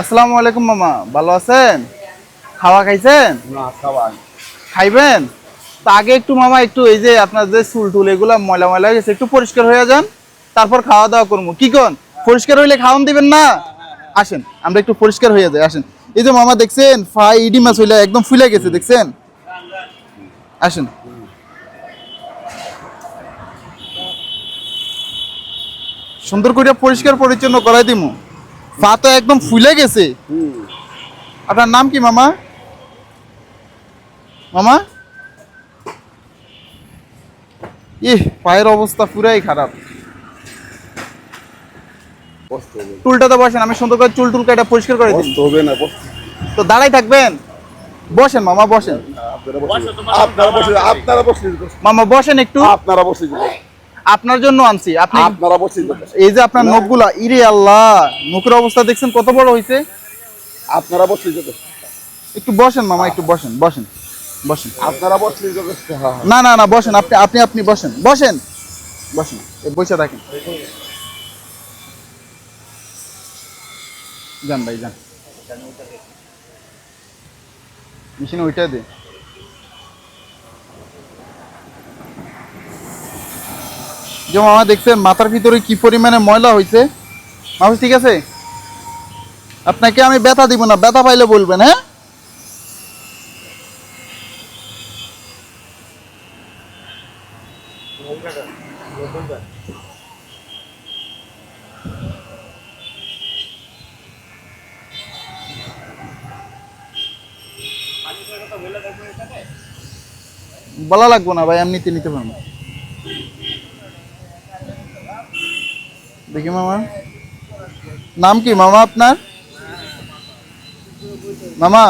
আসসালামু আলাইকুম মামা। ভালো আছেন? খাওয়া খাইছেন? না খাওয়াই খাইবেন? তা আগে একটু মামা একটু এই যে আপনার যে চুল টুল এগুলা ময়লা ময়লা গেছে একটু পরিষ্কার হয়ে যান। তারপর খাওয়া দাওয়া করব। কি কোন? পরিষ্কার হইলে খাওয়ান দিবেন না? আসেন আমরা একটু পরিষ্কার হয়ে যাই আসেন। এই যে মামা দেখছেন? ফাই ইডি মাছ হইলে একদম ফুলে গেছে দেখছেন? আসেন। সুন্দর করে পরিষ্কার পরিচ্ছন্ন করাই দিমু। পা তো একদম ফুলে গেছে। আপনার নাম কি মামা? মামা? ইহ পায়ের অবস্থা পুরাই খারাপ। হবে। টুলটাতে বসেন আমি সুন্দর করে চুল টুল কেটে পরিষ্কার করে কষ্ট হবে না তো দাঁড়াই থাকবেন? বসেন মামা বসেন। আপনারা বসে আপনারা বসে আপনারা বসে মামা বসেন একটু। আপনারা বসে আপনার জন্য আনছি। আপনি আপনারা বসে এই যে আপনার নখগুলা ইরে আল্লাহ নখের অবস্থা দেখছেন কত বড় হয়েছে আপনারা বসে একটু বসেন মামা একটু বসেন বসেন বসেন। আপনারা বসে হ্যাঁ না না না বসেন আপনি আপনি আপনি বসেন বসেন বসেন বসে থাকেন। যান ভাই যান। মেশিন ওইটা দে। যে মামা দেখছেন, মাথার ভিতরে কি পরিমাণে ময়লা হয়েছে মামা ঠিক আছে? আপনাকে আমি ব্যথা দিব না, ব্যথা পাইলে বলবেন হ্যাঁ? বলা লাগবো না ভাই এমনিতে নিতে পারব। দেখি মামা নাম কি মামা আপনার মামা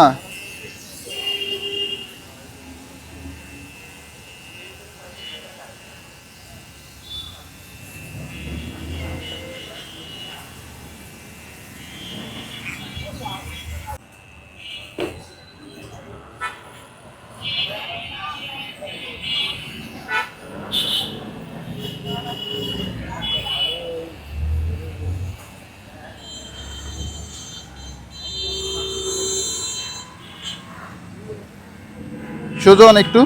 সুজন একটু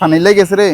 পানি লেগেছে রে।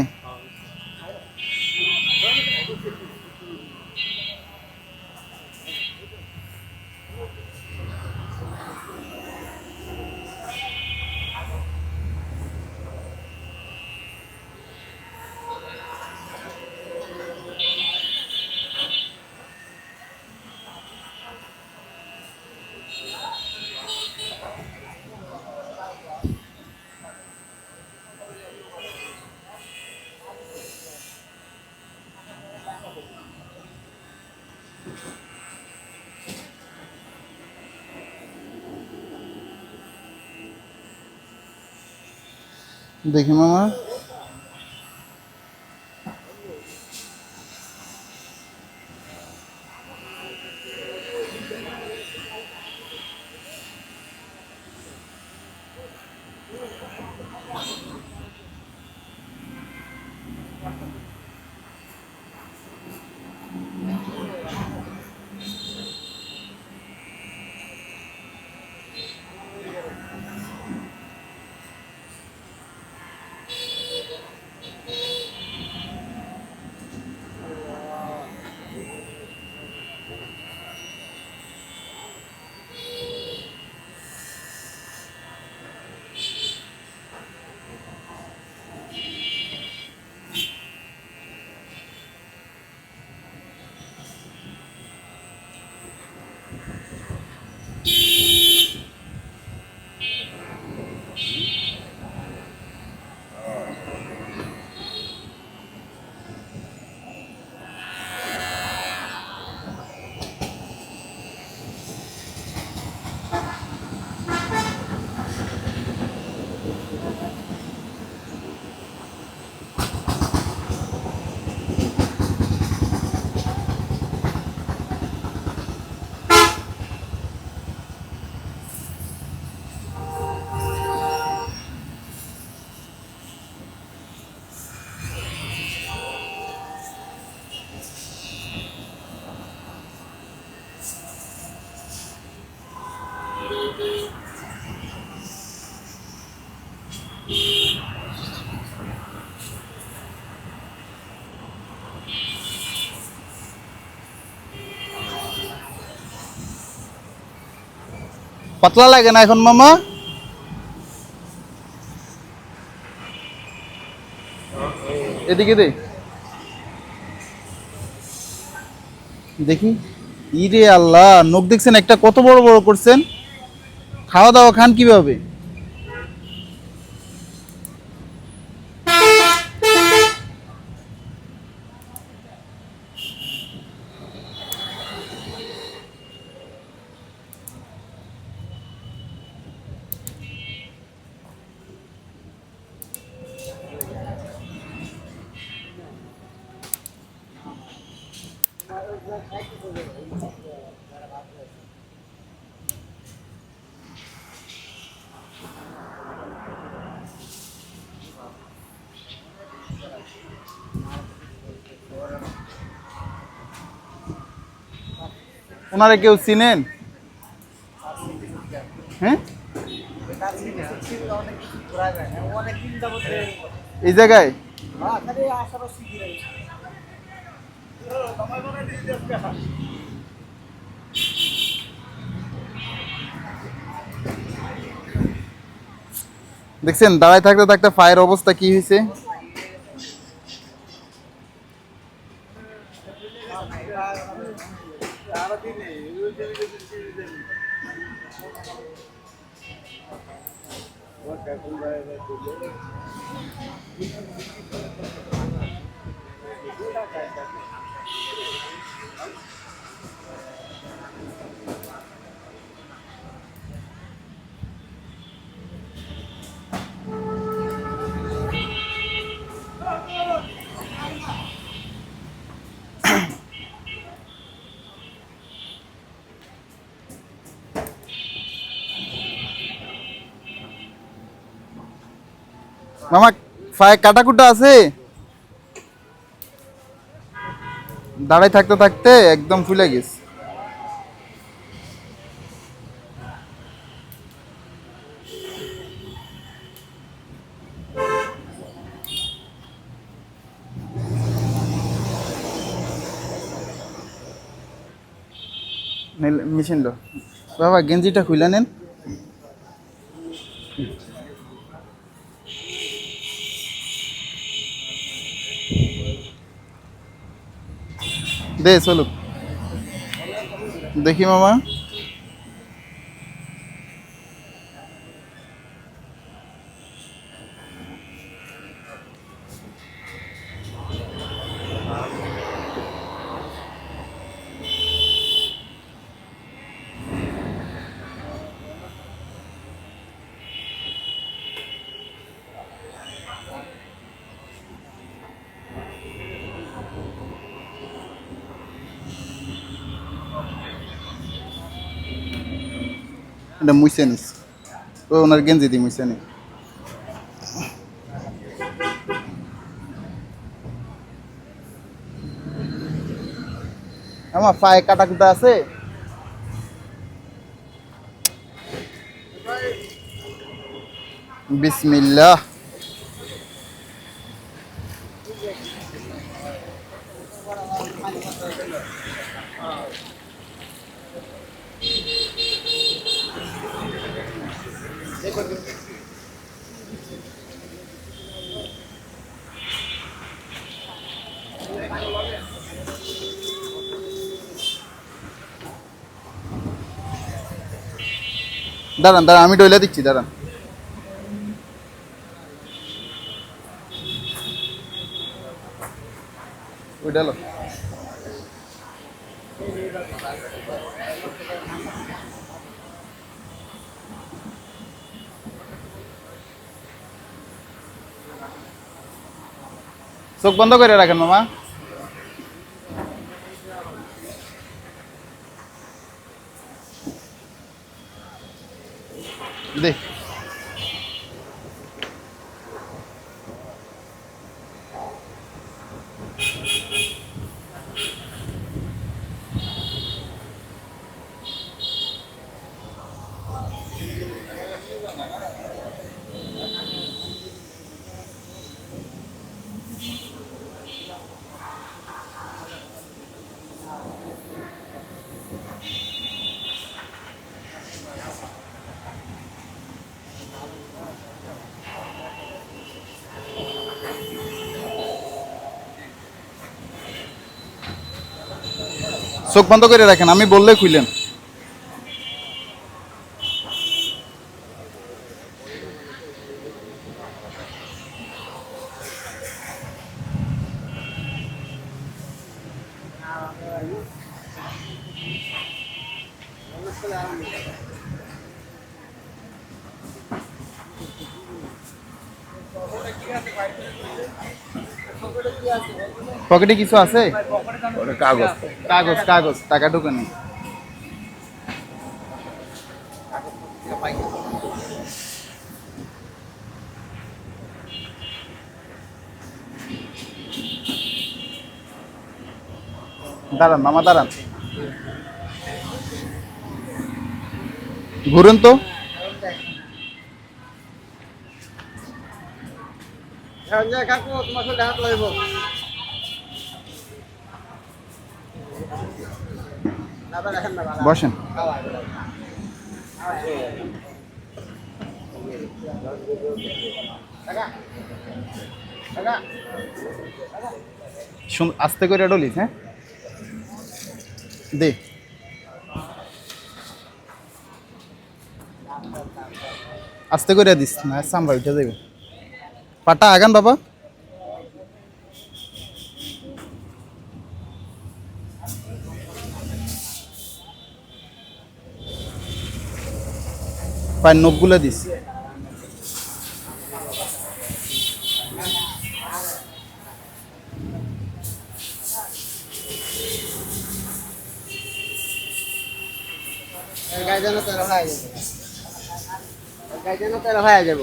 দেখি মামা। পাতলা লাগে না এখন, মামা? এদিকে দে। দেখি। ইরে আল্লাহ, নখ দেখছেন একটা কত বড় বড় করছেন? খাওয়া দাওয়া খান কীভাবে? ওনারে কেউ চিনেন? হ্যাঁ? এই জায়গায়? দেখছেন দাঁড়ায় থাকতে থাকতে ফায়ার অবস্থা কি হয়েছে? মামা ফায়ার কাটাকুটা আছে? দাঁড়ায় থাকতে থাকতে একদম ফুলে গেছে। মেশিন লো। বাবা, গেঞ্জিটা খুলে নেন। দে চলুক। দেখি মামা এটা মুইছে নিস ও ওনার গেঞ্জি দিয়ে মুইছে নি আমার পায়ে কাটা কুটা আছে বিসমিল্লাহ দাঁড়ান দাঁড়ান আমি ডইলা দিচ্ছি দাঁড়ান। ওইটা চোখ বন্ধ করে রাখেন মামা। চোখ বন্ধ করে রাখেন আমি বললে খুলেন পকেটে কিছু আছে? কাগজ। কাগজ কাগজ, টাকা ঢুকে নেই দাঁড়ান, মামা, দাঁড়ান। ঘুরুন তো। কাকু, তোমার সাথে হাত লাগব না তো দেখেন না ভালো বসেন। আস্তে করে ডলিস হ্যাঁ? দে। আস্তে করে দিস, না সামরা উঠে যাবে। পাটা আগান বাবা। পায়ের নখগুলো দিস। গায়ে যেন হয়ে যাবে। গাইজানো যেন তেল হয়ে যাব।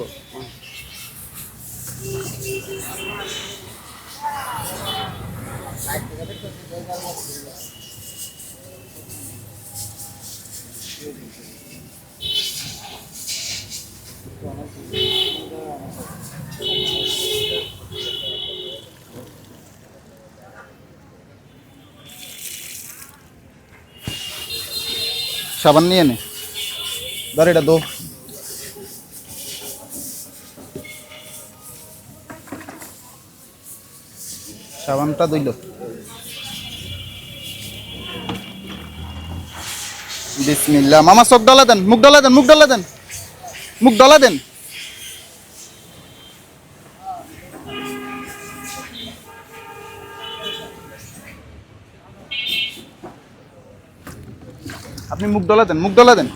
সাবান নিয়ে নে। ধর এটা দো। সাবানটা দইল। বিসমিল্লাহ। মামা, চোখ ডলা দেন, মুখ ডলা দেন, মুখ ডলা দেন, মুখ ডলা দেন। মুখ দলা দেন মুখ দলা দেন।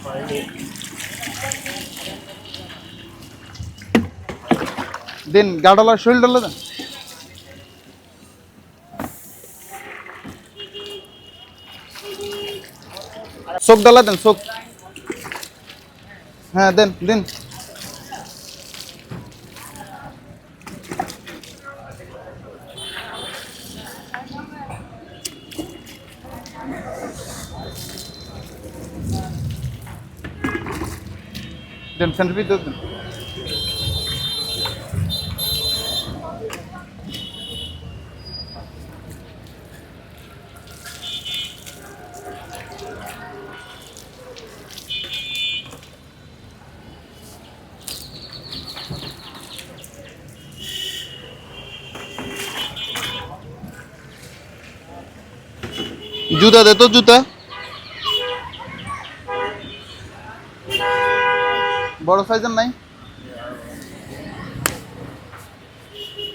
দেন গা ডলা শরীর ডলা দেন। চোখ ডলা দেন, চোখ। হ্যাঁ দেন দেন। দেন সেন্টার দেন জুতা দে তো জুতা বড় সাইজের নাই?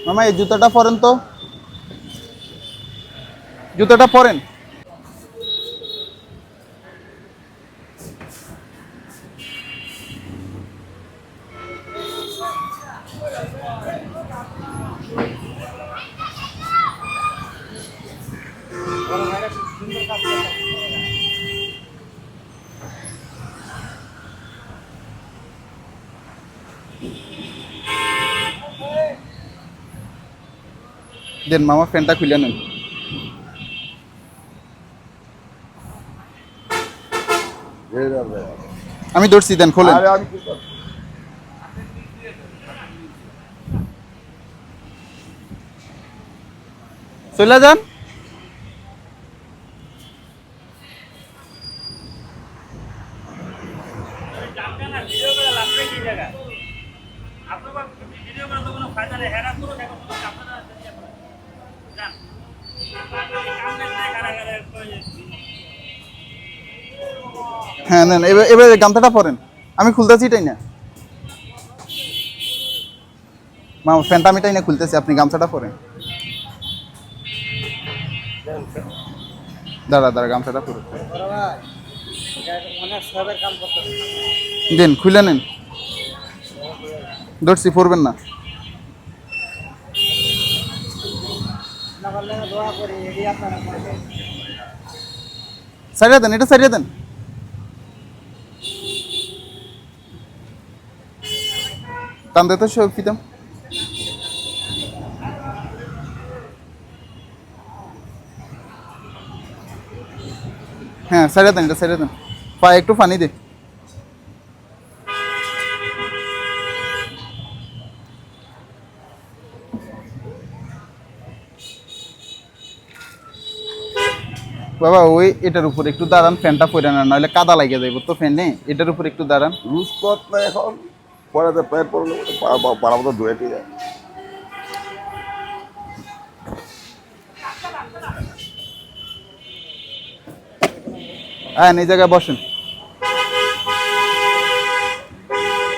মামা এই জুতাটা পরেন তো। জুতাটা পরেন। দেন মামা ফ্যানটা খুলে নেন। আমি ধরছি দেন খোলেন? চলে যান হ্যাঁ নেন, এবার এবার গামছাটা পরেন। আমি খুলতেছি এটাই না। মা, ফ্যানটা আমি এটাই না খুলতেছি, আপনি গামছাটা পরেন। দাঁড়া দাঁড়া, গামছাটা পরে দেন, খুলে নেন। ধরছি পড়বেন না। দোয়া করি আপনারা সারিয়ে দেন, এটা সারিয়ে দেন। টান দে তো সব ফিতাম হ্যাঁ সারিয়ে দেন, এটা সারিয়ে দেন। পা একটু পানি দে। বাবা ওই এটার উপর একটু দাঁড়ান ফ্যানটা পরে না নাহলে কাদা লাগে যাইব তো ফ্যানে এটার উপর একটু দাঁড়ান। রুশ পথ না এখন? পরে তো প্যান্ট পরলে পাড়া মতো ধুয়ে দিয়ে হ্যাঁ এই জায়গায় বসেন।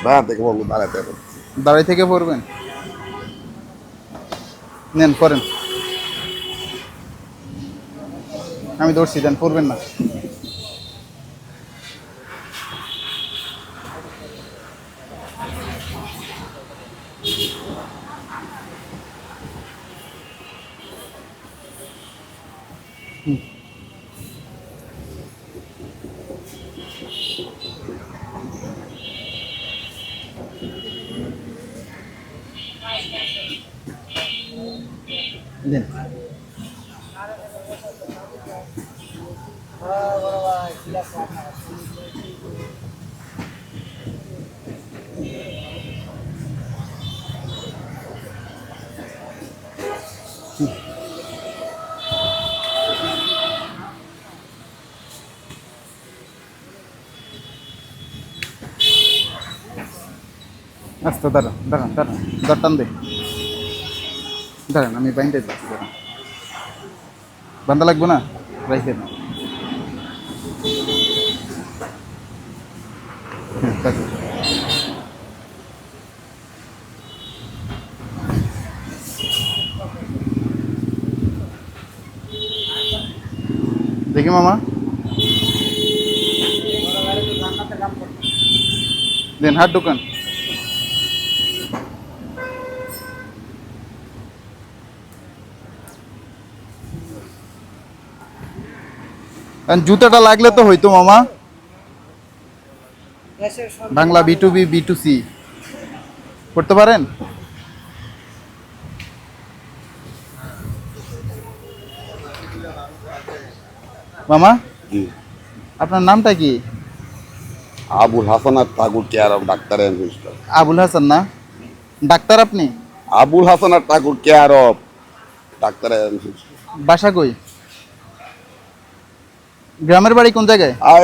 না দেখে বলব দাঁড়াতে দাঁড়াই থেকে পড়বেন। নেন পড়েন। আমি ধরছি দেন পড়বেন না। আচ্ছা দাঁড়ান দাঁড়ান দাঁড়ান। দরটান দে। দাঁড়ান আমি বাইন্দে দিচ্ছি দাঁড়ান। বান্ধা লাগবো না? রাইখে না। হ্যাঁ, দেখি মামা। দেন হাত দোকান কারণ জুতাটা লাগলে তো হইতো মামা। Bangla B two B B two C করতে পারেন? মামা? জি। আপনার নামটা কি? আবুল হাসান আর Thakur care of doctor Abul Hasan না? ডাক্তার আপনি? আবুল হাসান আর ঠাকুর কেয়ার অফ ডাক্তার বাসা কই? গ্রামের বাড়ি কোন জায়গায় আর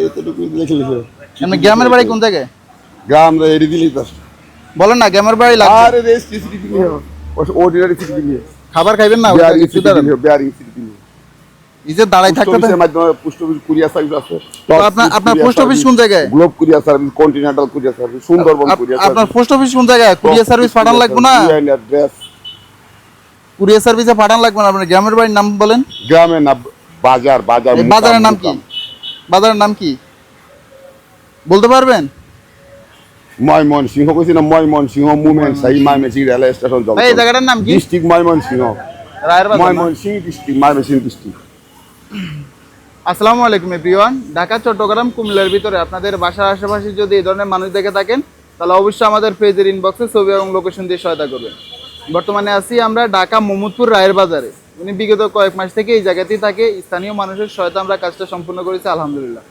এতটুকু লিখে লিখে এমনি গ্রামের বাড়ি কোন জায়গায় গ্রাম এডি দিলি তো বলেন না গ্রামের বাড়ি লাগবে আরে রে সিসিটি দিলি অর্ডিনারি সিটি দিলি খাবার খাইবেন না বিয়ারিং দাঁড়ান। দিলি বিয়ারিং দিলি এই যে দাঁড়াই থাকতে পোস্ট মাধ্যমে পোস্ট অফিস কুরিয়ার সার্ভিস আছে আপনার- আপনার পোস্ট অফিস কোন জায়গায়? Globe courier service Continental courier service Sundarban up- courier আপনার পোস্ট অফিস কোন জায়গায় কুরিয়ার সার্ভিস পাঠান লাগবে না কুরিয়ার সার্ভিসে পাঠান লাগবে না আপনার গ্রামের বাড়ির নাম বলেন গ্রামে না বাজার বাজার বাজারের নাম কি? বাজারের নাম কি? বলতে পারবেন? ময়মন সিংহ কইছি না ময়মন সিংহ মুভমেন্ট সাই মাইমেসিং রেল স্টেশন ভাই এই জায়গাটার নাম কি? ডিস্ট্রিক্ট ময়মন সিংহ রায়ের বাজার না? Mymensingh district Mymensingh district. আসসালামু আলাইকুম এভরিওয়ান ঢাকা চট্টগ্রাম কুমিল্লার ভিতরে আপনাদের বাসার আশেপাশে যদি এই ধরনের মানুষ দেখে থাকেন তাহলে অবশ্যই আমাদের পেজের ইনবক্সে ছবি এবং লোকেশন দিয়ে সহায়তা করবেন। বর্তমানে আছি আমরা ঢাকা মোহাম্মদপুর রায়ের বাজারে। উনি বিগত কয়েক মাস থেকে এই জায়গাতেই থাকে। স্থানীয় মানুষের সহায়তা আমরা কাজটা সম্পূর্ণ করেছি আলহামদুলিল্লাহ।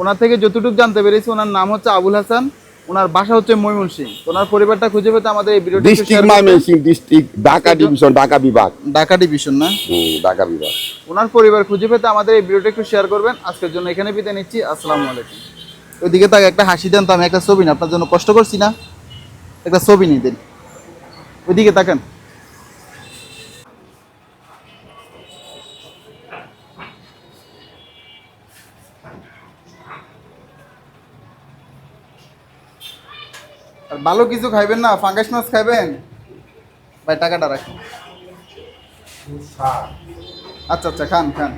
ওনার থেকে যতটুকু জানতে পেরেছি ওনার নাম হচ্ছে আবুল হাসান ওনার বাসা হচ্ছে ময়মন সিং ওনার পরিবারটা খুঁজে পেতে আমাদের এই ভিডিওটি district Mymensingh district Dhaka division Dhaka বিভাগ। ঢাকা ডিভিশন না? ঢাকা বিভাগ। ওনার পরিবার খুঁজে পেতে আমাদের এই ভিডিওটা একটু শেয়ার করবেন। আজকের জন্য এখানে বিদায় নিচ্ছি আসসালামু আলাইকুম। ওইদিকে তাকে একটা হাসি দেন তো আমি একটা ছবি না আপনার জন্য কষ্ট করছি না। একটা ছবি নিয়ে দিন। ওইদিকে তাকান। ভালো কিছু খাইবেন না? ফাঙ্গাস মাছ খাইবেন? ভাই টাকাটা রাখেন। আচ্ছা আচ্ছা খান খান।